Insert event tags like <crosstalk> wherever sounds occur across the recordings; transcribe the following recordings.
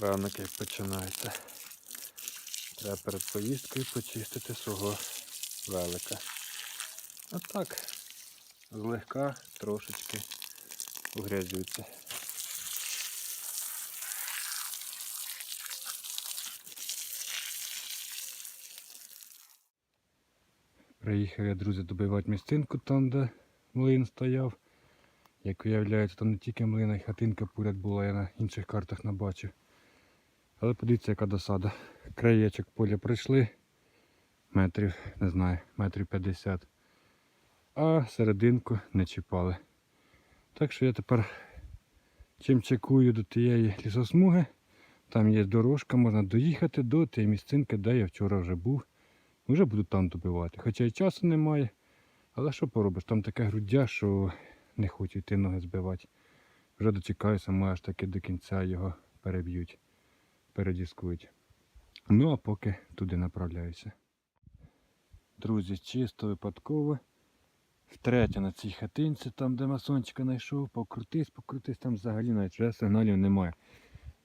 Ранок як починається. Треба перед поїздкою почистити свого велика. А так, злегка трошечки угрязюється. Приїхав я, друзі, добивати місцинку там, де млин стояв. Як виявляється, там не тільки млина, й хатинка поряд була, я на інших картах набачив. Але подивіться, яка досада. Краєчок поля пройшли метрів, не знаю, метрів 50. А серединку не чіпали. Так що я тепер чим чекую до тієї лісосмуги. Там є дорожка, можна доїхати до тієї місцинки, де я вчора вже був. Вже буду там добивати. Хоча і часу немає. Але що поробиш? Там таке груддя, що не хочу йти ноги збивати. Вже дочекаюся, аж таки до кінця його переб'ють, передіскують. Ну а поки туди направляюся. Друзі, чисто випадково. Втретє на цій хатинці, там де масончика знайшов, покрутись, покрутись, там взагалі навіть сигналів немає.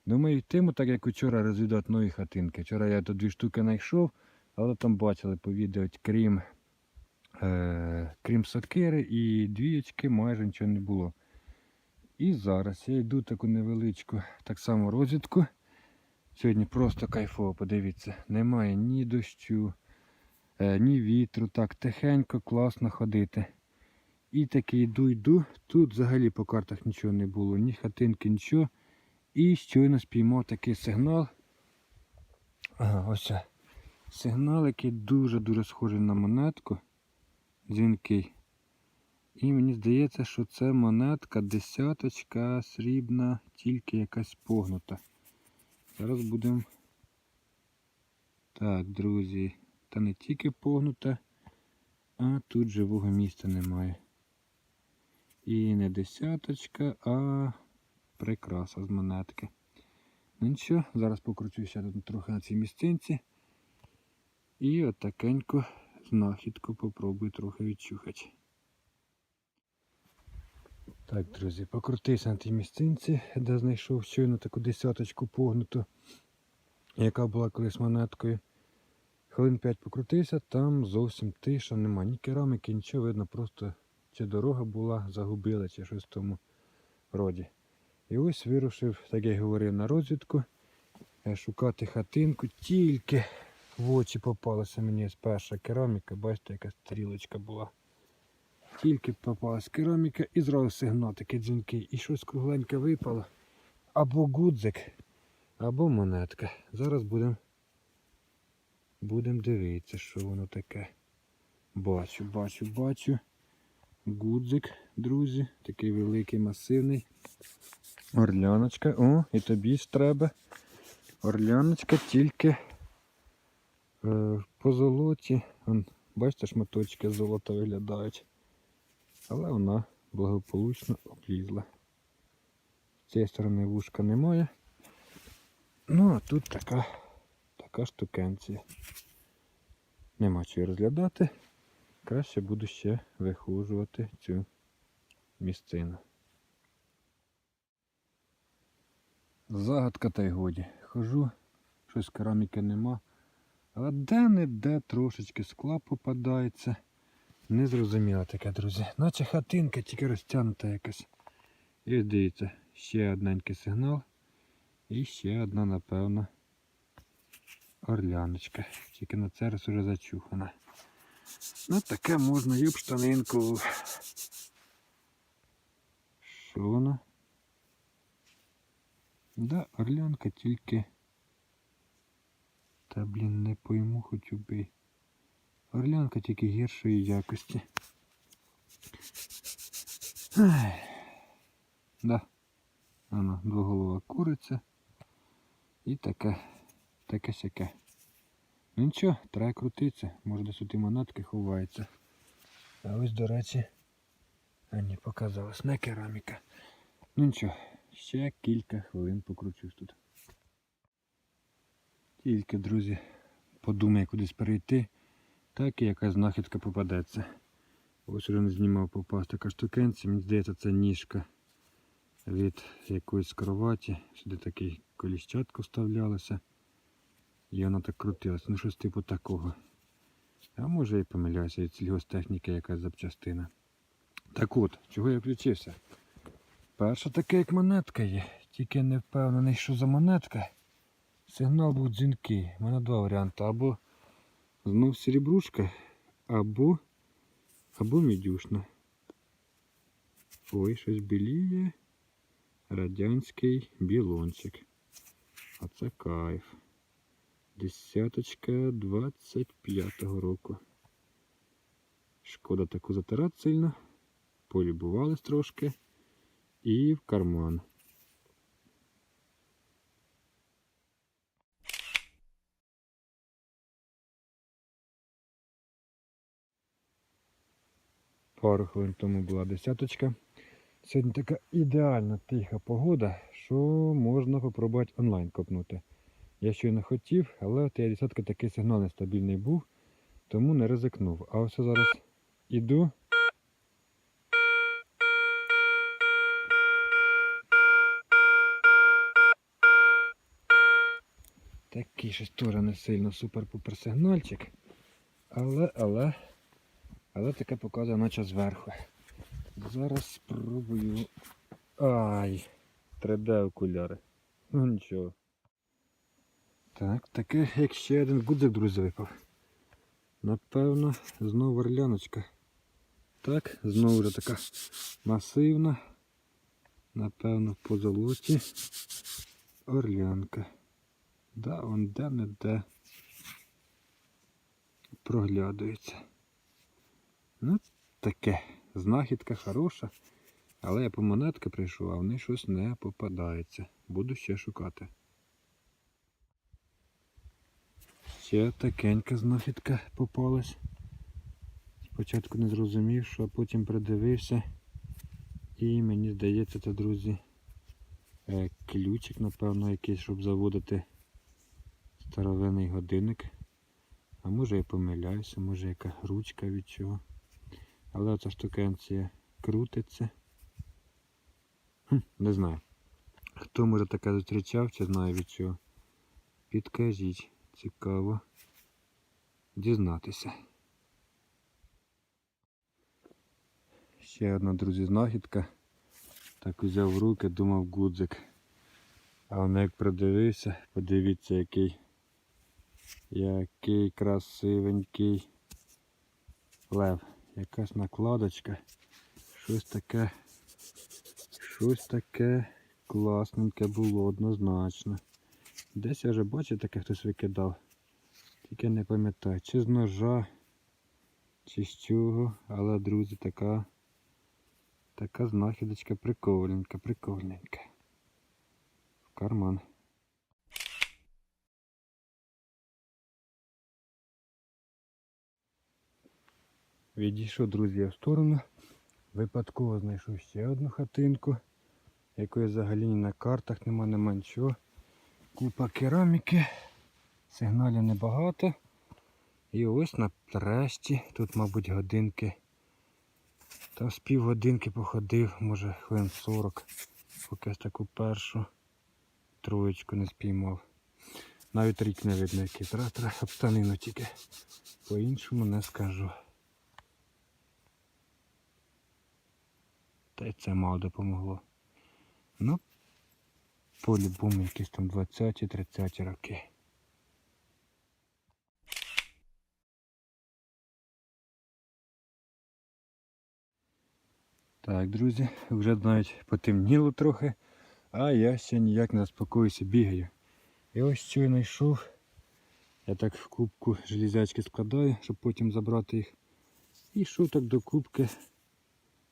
Думаю, йтиму, так як вчора розвідати нові хатинки. Вчора я тут дві штуки знайшов, але там бачили по відео, крім е, крім сокири і двієчки майже нічого не було. І зараз я йду таку невеличку так само розвідку. Сьогодні просто кайфово, подивіться, немає ні дощу, е, ні вітру, так тихенько, класно ходити. І таки йду, йду. Тут взагалі по картах нічого не було, ні хатинки, нічого. І щойно спіймав такий сигнал. Ага, ось. Сигнал, який дуже-дуже схожий на монетку дзвінкий. І мені здається, що це монетка десяточка срібна, тільки якась погнута. Зараз будемо. Так, друзі, та не тільки погнута, а тут живого місця немає. І не десяточка, а прикраса з монетки. Ну нічого, зараз покручуся тут трохи на цій місцинці. І отакенько знахідку попробую трохи відчухати. Так, друзі, покрутився на тій місцинці, де знайшов щойно таку десяточку погнуту, яка була колись монеткою. Хвилин 5 покрутився, там зовсім тиша, нема ні кераміки, нічого видно, просто чи дорога була, загубила, чи щось в тому роді. І ось вирушив, так я говорив, на розвідку, е, шукати хатинку, тільки в очі попалася мені перша кераміка, бачите, яка стрілочка була. Тільки попалась кераміка і зразу сигнал такий дзвінкий. І щось кругленьке випало. Або гудзик, або монетка. Зараз будемо будем дивитися, що воно таке. Бачу, бачу, бачу. Гудзик, друзі, такий великий, масивний. Орляночка. О, і тобі ж треба. Орляночка тільки е, по золоті. Бачите, шматочки золота виглядають. Але вона благополучно облізла. З цієї сторони вушка немає. Ну, а тут така, така штукенція. Нема чого розглядати. Краще буду ще вихожувати цю місцину. Загадка та й годі. Хожу, щось кераміки нема. Але де-не-де трошечки скла попадається. Незрозуміло таке, друзі. Наче хатинка, тільки розтягнута якась. І ось дивіться, ще одненький сигнал. І ще одна, напевно, орляночка. Тільки на цей раз уже зачухана. Ну таке можна об штанинку. Що воно? Да, орлянка тільки. Та блін не пойму хоч убий. Орлянка тільки гіршої якості. Ай. Да. Воно, двоголова куриця. І таке, таке сяке. Ну нічого, треба крутитися. Може десь у ті монетки ховаються. А ось, до речі, а ні, показалось, не кераміка. Ну нічого, ще кілька хвилин покручусь тут. Тільки, друзі, подумай кудись перейти, так і якась знахідка попадеться. Ось уже не знімав попасти така штукенці, мені здається, це ніжка від якоїсь кроваті. Сюди такий коліщатко вставлялося. І воно так крутилося. Ну щось типу такого. А може і помиляюся від сільгостехніки якась запчастина. Так от, чого я включився? Перша така як монетка є, тільки не впевнений, що за монетка. Сигнал був дзвінкий. У мене два варіанти. Або знов серебрушка, або, або мідюшна. Ой, щось біліє. Радянський білончик. А це кайф. Десяточка 25-го року. Шкода таку затирати сильно. Полюбувались трошки. І в карман. Пару хвилин тому була десяточка. Сьогодні така ідеальна тиха погода, що можна попробувати онлайн копнути. Я щойно хотів, але от я десятка такий сигнал нестабільний був, тому не ризикнув. А ось зараз іду. Такий щось теж не сильно супер-пупер сигнальчик. Але, але, але таке показує наче зверху. Зараз спробую. Ай! 3D окуляри. Ну нічого. Так, таке як ще один гудзик, друзі, випав. Напевно, знову орляночка. Так, знову вже така масивна. Напевно, по золоті. Орлянка. Да, он де не де проглядується. Ну, таке. Знахідка хороша. Але я по монетки прийшов, а в них щось не попадається. Буду ще шукати. Ще такенька знахідка попалась. Спочатку не зрозумів, що потім придивився. І мені здається, це, друзі, е, ключик, напевно, якийсь, щоб заводити старовинний годинник. А може я помиляюся, може яка ручка від чого. Але оця штукенція крутиться. Хм, не знаю. Хто може таке зустрічав чи знає від чого? Підкажіть, цікаво дізнатися. Ще одна, друзі, знахідка. Так взяв в руки, думав гудзик. А воно як придивився, подивіться який. Який красивенький лев. Якась накладочка. Щось таке. Щось таке класненьке було однозначно. Десь я вже бачив таке хтось викидав. Тільки не пам'ятаю, чи з ножа, чи з чого, але, друзі, така така знахідочка прикольненька, прикольненька. В карман. Відійшов, друзі, я в сторону. Випадково знайшов ще одну хатинку, якої взагалі ні на картах нема, нема нічого. Купа кераміки, сигналів небагато. І ось на трещі, тут, мабуть, годинки. Та з півгодинки походив, може хвилин 40, поки я таку першу троєчку не спіймав. Навіть рік не видно, який тратра, обстанину тільки. По-іншому не скажу. Та й це мало допомогло. Ну, по-любому якісь там 20-30 роки. Так, друзі, вже навіть потемніло трохи, а я ще ніяк не заспокоюся, бігаю. І ось що я знайшов. Я так в кубку железячки складаю, щоб потім забрати їх. І йшов так до кубки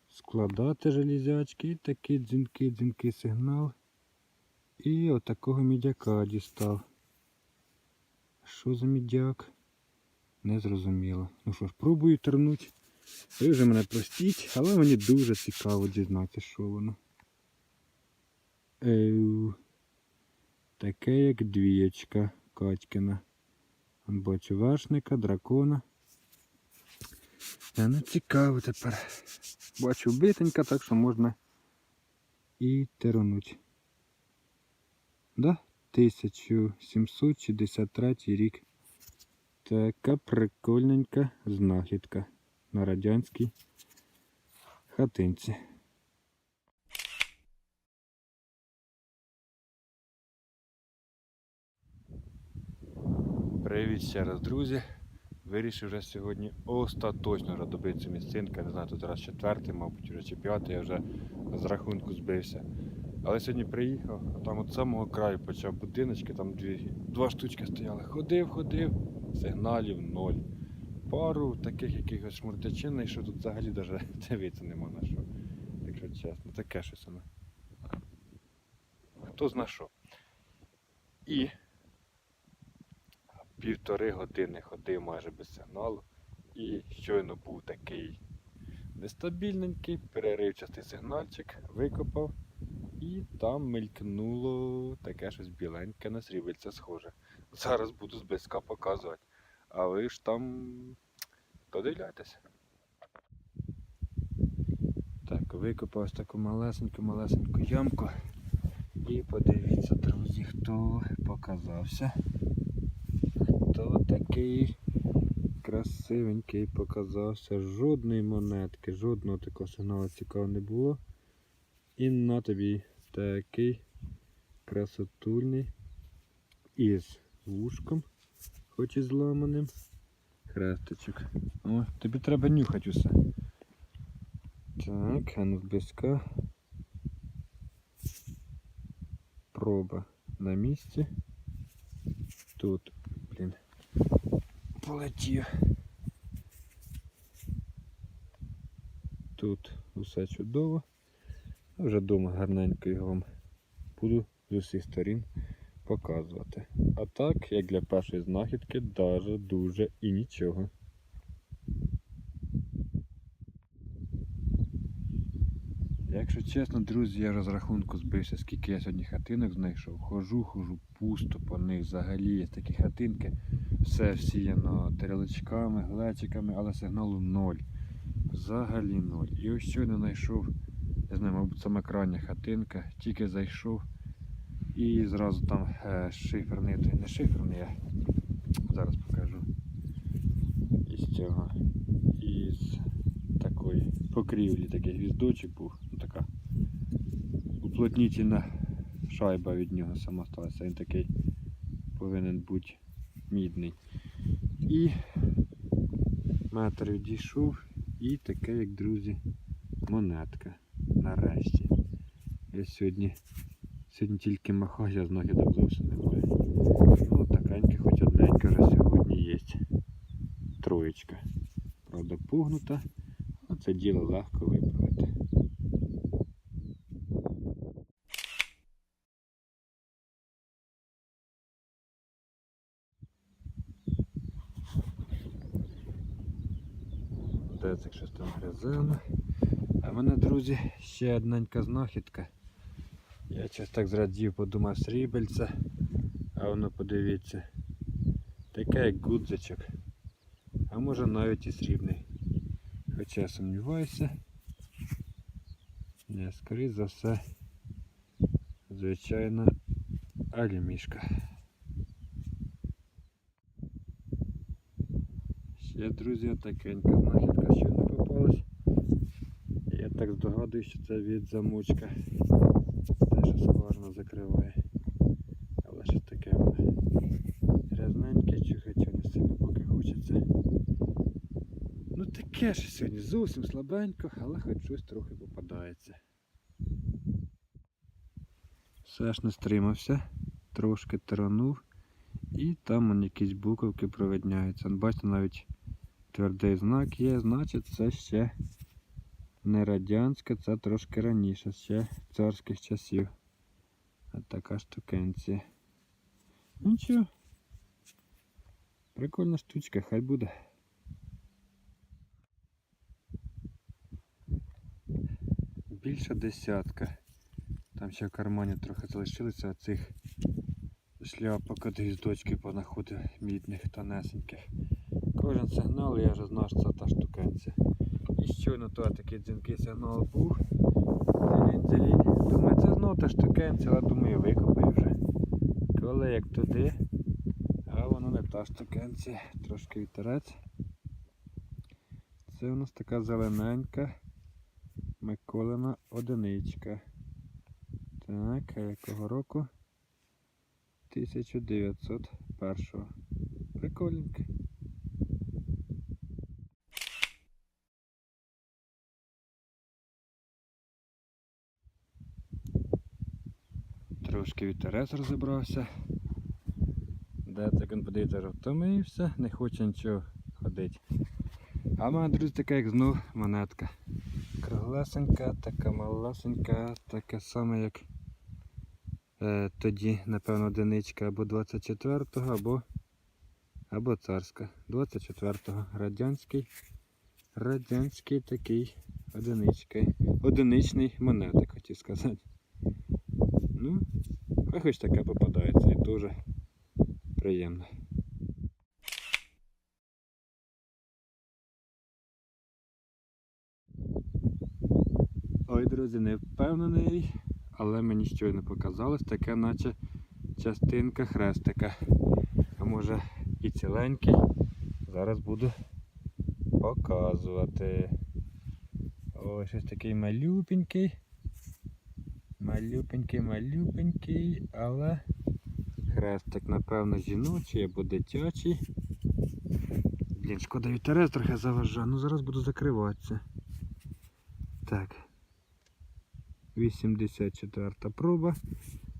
складати железячки і такий дзвінкий дзвінкий сигнал. І отакого мідяка дістав. Що за мідяк? Не зрозуміло. Ну що ж, пробую тернуть. Ви вже мене простіть, але мені дуже цікаво дізнатися, що воно. Еу. Таке як двієчка Катькина. Бачу вершника, дракона. Та не цікаво тепер. Бачу битенька, так що можна і теронуть. Да? 1763 рік. Така прикольненька знахідка на радянській хатинці. Привіт ще раз, друзі. Вирішив вже сьогодні остаточно родобити цю місцинку. Не знаю, тут зараз четвертий, мабуть, вже чи п'ятий, я вже з рахунку збився. Але сьогодні приїхав, а там от самого краю почав будиночки, там дві, два штучки стояли. Ходив, ходив, сигналів ноль. Пару таких якихось шмуртячин, що тут взагалі навіть <laughs> дивитися нема на що. Якщо чесно, таке щось воно. Хто зна що. І півтори години ходив майже без сигналу. І щойно був такий нестабільненький, переривчастий сигнальчик, викопав. І там мелькнуло таке щось біленьке на срібельце схоже. Зараз буду зблизька показувати. А ви ж там подивляйтеся. Так, викопав ось таку малесеньку-малесеньку ямку. І подивіться, друзі, хто показався. Хто такий красивенький показався. Жодної монетки, жодного такого сигналу цікавого не було. І на тобі такий красотульний із вушком, хоч і зламаним. Хрестичок. О, тобі треба нюхати усе. Так, а ну близька. Проба на місці. Тут, полетів. Тут усе чудово. Вже вдома гарненько його вам буду з усіх сторін показувати. А так, як для першої знахідки, даже дуже і нічого. Якщо чесно, друзі, я розрахунку збився, скільки я сьогодні хатинок знайшов. Хожу, хожу пусто по них. Взагалі є такі хатинки. Все всіяно тарілочками, глечиками, але сигналу ноль. Взагалі ноль. І ось щойно знайшов, я знаю, мабуть, саме крайня хатинка, тільки зайшов і зразу там е, шиферний, не шиферний, я зараз покажу. Із цього. Із такої покрівлі такий гвіздочок був. Уплотнітельна шайба від нього сама сталася. Він такий повинен бути мідний. І метр відійшов і таке, як друзі, монетка. Нарешті. Я сьогодні сьогодні тільки махав, я знахідок зовсім немає. Ну, такенька, хоч одненька вже сьогодні є. Троєчка. Правда, пугнута. а Це діло легко виправити. Децик щось там грязено. А в мене, друзі, ще одненька знахідка. Я щось так зрадів, подумав срібельце, а воно подивіться. Таке як гудзичок. А може навіть і срібний. Хоча я сумніваюся. Не, скоріше за все, звичайно, алюмішка. Ще, друзі, такенька знахідка ще не попалась. Я так здогадуюсь, що це від замочка. Те, що скважина закриває. Але що таке грязненьке, чухати не сильно поки хочеться. Ну таке ж сьогодні зовсім слабенько, але хоч щось трохи попадається. Все ж не стримався, трошки таранув і там он якісь буковки провидняються. Бачите, навіть твердий знак є, значить це ще не радянське, це трошки раніше, ще царських часів. От така штукенція. Ну нічого. Прикольна штучка, хай буде. Більше десятка. Там ще в кармані трохи залишилося цих шляпок від гвіздочки понаходив мідних тонесеньких. Кожен сигнал я вже знав, що це та штукенця. Щойно то такий дзвінкий сигнал був. кренделі. Думаю, це знову та штукенця, але думаю, викопаю вже. Коли як туди, а воно не та штукенця, трошки вітерець. Це у нас така зелененька Миколина одиничка. Так, а якого року? 1901. Прикольненько. Трошки вітерець розібрався. Де це він подивиться, вже втомився, не хоче нічого ходити. А в мене, друзі, така як знов монетка. Круглесенька, така малесенька, така сама, як е, тоді, напевно, одиничка або 24-го, або, або царська. 24-го. Радянський. Радянський такий одиничка. Одиничний монетик, хотів сказати. Ну, хай хоч таке попадається і дуже приємно. Ой, друзі, не впевнений, але мені щойно показалось таке, наче частинка хрестика. А може і ціленький. Зараз буду показувати. Ось щось такий малюпенький. Малюпенький, малюпенький, але хрестик, напевно, жіночий або дитячий. Блін, шкода вітерець трохи заважає. Ну зараз буду закриватися. Так. 84 проба.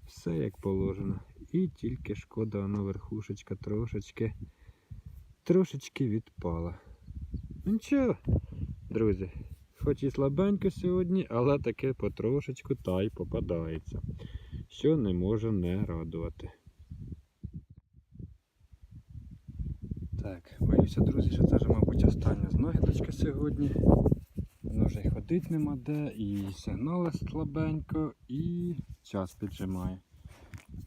Все як положено. І тільки шкода, воно верхушечка трошечки трошечки відпала. Ну Нічого, друзі, хоч і слабенько сьогодні, але таке потрошечку та й попадається. Що не може не радувати. Так, боюся, друзі, що це вже, мабуть, остання знахідочка сьогодні. Воно вже й ходить нема де, і сигнали слабенько, і час піджимає.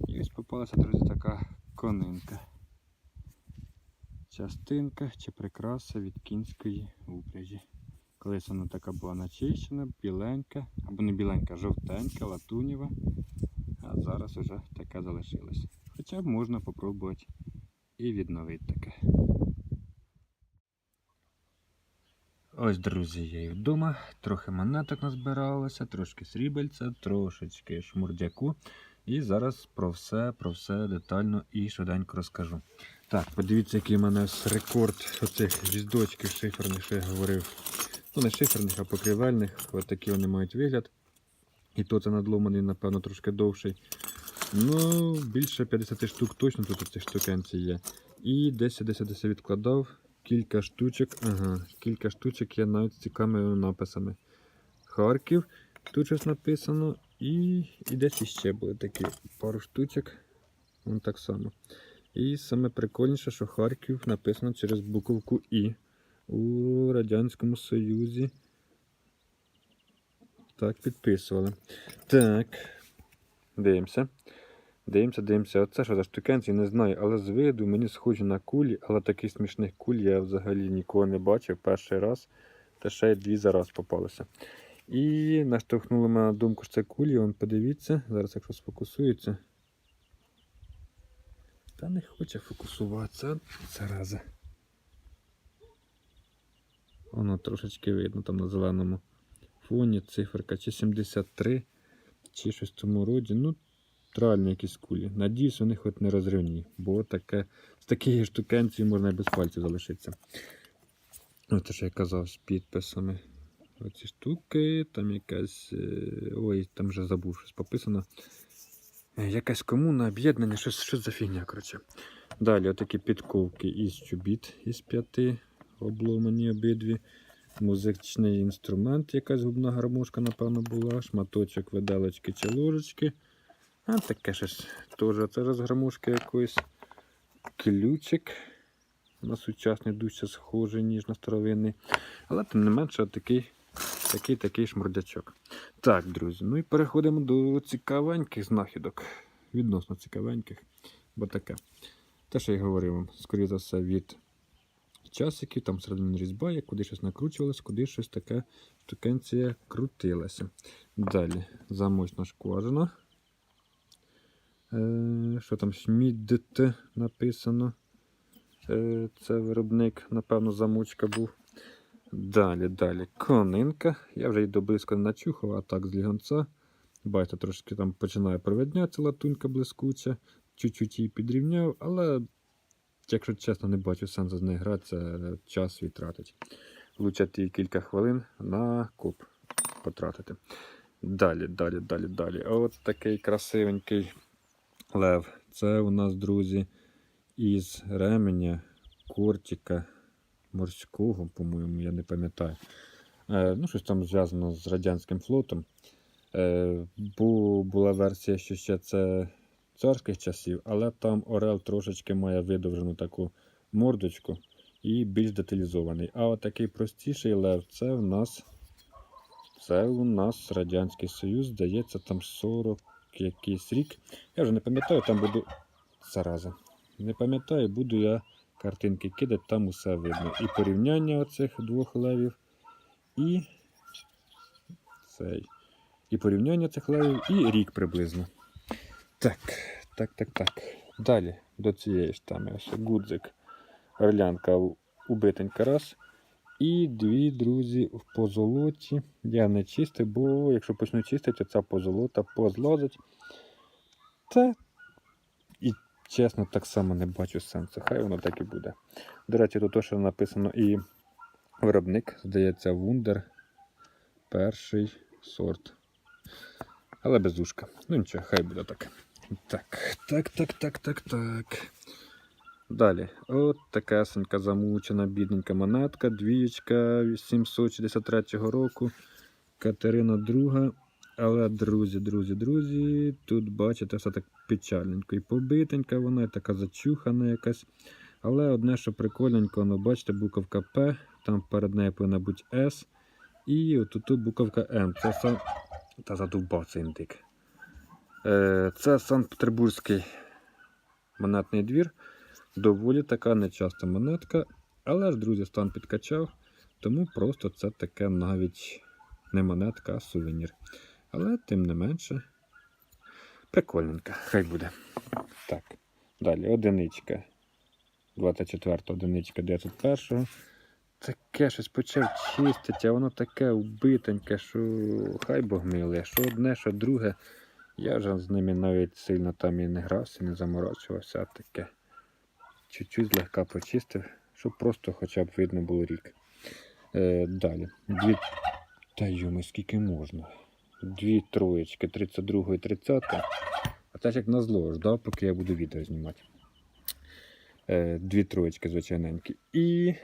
І ось попалася, друзі, така конинка. Частинка чи прикраса від кінської упряжі. Колись вона така була начищена, біленька, або не біленька, жовтенька, латуніва. А зараз вже така залишилась. Хоча б можна попробувати і відновити таке. Ось, друзі, я і вдома. Трохи монеток назбиралося, трошки срібельця, трошечки шмурдяку. І зараз про все, про все детально і швиденько розкажу. Так, подивіться, який у мене рекорд оцих звіздочків шиферних, що я говорив. Ну, не шиферних, а покривельних. Ось такі вони мають вигляд. І то це надломаний, напевно, трошки довший. Ну, більше 50 штук точно тут у цих штукенцій є. І десь десь десь відкладав кілька штучок. Ага, кілька штучок є навіть з цікавими написами. Харків, тут щось написано. І, і десь іще були такі пару штучок. Вон так само. І саме прикольніше, що Харків написано через буковку І у Радянському Союзі. Так, підписували. Так. Дивимося. Дивимося, дивимося. Оце що за штукенці, не знаю, але з виду мені схожі на кулі, але таких смішних куль я взагалі ніколи не бачив перший раз. Та ще й дві зараз попалося. І наштовхнули мене на думку, що це кулі. Вон подивіться, зараз якщо сфокусується. Та не хоче фокусуватися, зараза. Воно трошечки видно там на зеленому фоні циферка чи 73, чи щось в цьому роді. Ну, тральні якісь кулі. Надіюсь, вони хоч не розривні, бо таке, з такої штукенції можна і без пальців залишитися. Те, що я казав, з підписами. Оці штуки, там якась. е, Ой, там вже забув щось пописано. Е, Якась комуна, об'єднання, щось, щось за фігня, коротше. Далі отакі підковки із чобіт із п'яти, обломані обидві. Музичний інструмент, якась губна гармошка, напевно, була, шматочок виделочки чи ложечки. А таке щось теж це з гармошки якоїсь. Ключик. На сучасний дуже схожий, ніж на старовинний. Але тим не менше такий такий такий шмурдячок. Так, друзі, ну і переходимо до цікавеньких знахідок. Відносно цікавеньких. Бо таке. Те, що я говорив вам, скоріше за все, від часиків, там всередині різьба, є, куди щось накручувалось, куди щось таке штукенція крутилася. Далі замочна шкважина. Е, що там Шмідт написано. Е, це виробник, напевно, замочка був. Далі, далі. Конинка. Я вже її доблизько не начухав, а так з ліганця. Бачите, трошки там починає проведнятися латунька блискуча. Чуть-чуть її підрівняв, але, якщо чесно, не бачу сенсу з нею гратися, час свій тратить. Її кілька хвилин на куб потратити. Далі, далі, далі, далі. От такий красивенький лев. Це у нас, друзі, із ременя кортика морського, по-моєму, я не пам'ятаю. Е, ну, щось там зв'язано з радянським флотом. Е, бу, була версія, що ще це царських часів, але там Орел трошечки має видовжену таку мордочку і більш деталізований. А от такий простіший лев це в нас це у нас Радянський Союз, здається, там 40 якийсь рік. Я вже не пам'ятаю, там буду. Зараза. Не пам'ятаю, буду я картинки кидати, там усе видно. І порівняння оцих двох левів, і цей. І порівняння цих левів, і рік приблизно. Так, так, так, так. Далі до цієї ж теми ось гудзик. Орлянка убитенька раз. І дві друзі в позолоті. Я не чистив, бо якщо почну чистити, ця позолота позлазить. Та і чесно, так само не бачу сенсу. Хай воно так і буде. До речі, тут теж написано і виробник, здається, Вундер. Перший сорт. Але без ушка. Ну нічого, хай буде так. Так, так, так, так, так, так. Далі, от такесенька замучена, бідненька монетка, двієчка 763 року, Катерина II. Але, друзі, друзі, друзі, тут бачите, все так печальненько. І побитенька вона, і така зачухана якась. Але одне, що прикольненько, ну, бачите, буковка П, там перед нею повинна бути С. І отут буковка М. Це сам. Та задовбав цей індик. Е, Це Санкт-Петербурзький монетний двір. Доволі така нечаста монетка, але ж, друзі, стан підкачав, тому просто це таке навіть не монетка, а сувенір. Але тим не менше, прикольненька, хай буде. Так, далі одиничка. 24 одиничка 901. Таке щось почав чистити, а воно таке убитеньке, що хай Бог милує, що одне, що друге. Я вже з ними навіть сильно там і не грався, не заморочувався, а таке чуть-чуть злегка почистив, щоб просто хоча б видно було рік. Е, далі. Дві... Та йоми, скільки можна. Дві троєчки, 32 і 30. А так як назло ждав, поки я буду відео знімати. Е, дві троєчки, звичайненькі. І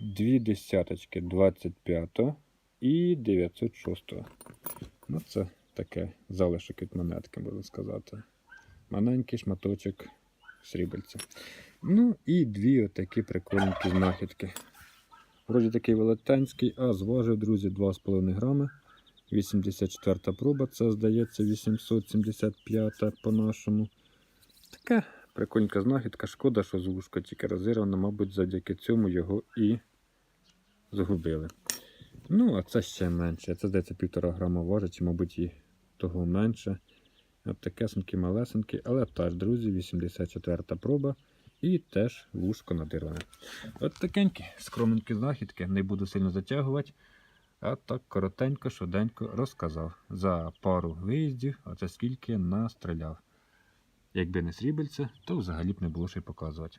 дві десяточки 25 і 906. Ну, це таке залишок від монетки, можна сказати. Маленький шматочок срібельця. Ну і дві отакі прикольненькі знахідки. Вроді такий велетенський, а зважив, друзі, 2,5 грами. 84 проба, це здається 875 по-нашому. Така прикольненька знахідка. Шкода, що з вушка тільки розірвано, мабуть, завдяки цьому його і загубили. Ну, а це ще менше. Це здається півтора грама важить, мабуть, і того менше. От такесенькі малесенькі, але теж, друзі, 84-та проба. І теж вушко надирване. От такенькі скромненькі знахідки, не буду сильно затягувати. А так коротенько, швиденько розказав. За пару виїздів, а це скільки настріляв. Якби не срібельце, то взагалі б не було що й показувати.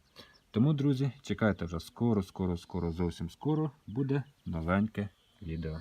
Тому, друзі, чекайте вже скоро, скоро, скоро, зовсім скоро буде новеньке відео.